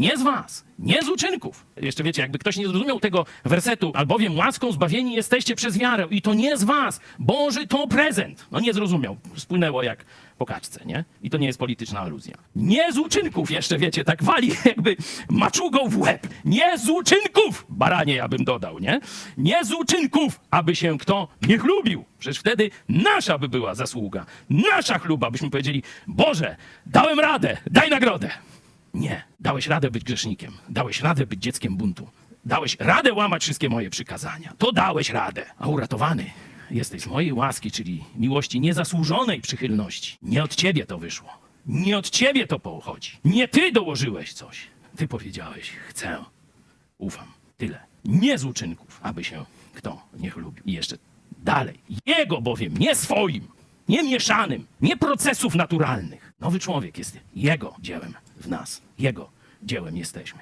Nie z was, nie z uczynków. Jeszcze wiecie, jakby ktoś nie zrozumiał tego wersetu, albowiem łaską zbawieni jesteście przez wiarę i to nie z was. Boży to prezent. No nie zrozumiał. Spłynęło jak po kaczce, nie? I to nie jest polityczna aluzja. Nie z uczynków jeszcze, wiecie, tak wali jakby maczugą w łeb. Nie z uczynków! Baranie ja bym dodał, nie? Nie z uczynków, aby się kto nie chlubił. Przecież wtedy nasza by była zasługa. Nasza chluba, byśmy powiedzieli, Boże, dałem radę, daj nagrodę. Nie, dałeś radę być grzesznikiem. Dałeś radę być dzieckiem buntu. Dałeś radę łamać wszystkie moje przykazania. To dałeś radę. A uratowany jesteś z mojej łaski, czyli miłości niezasłużonej przychylności. Nie od ciebie to wyszło. Nie od ciebie to pochodzi. Nie ty dołożyłeś coś. Ty powiedziałeś, chcę, ufam. Tyle. Nie z uczynków, aby się kto nie chlubił. I jeszcze dalej. Jego bowiem, nie swoim, nie mieszanym, nie procesów naturalnych. Nowy człowiek jest Jego dziełem w nas. Jego dziełem jesteśmy.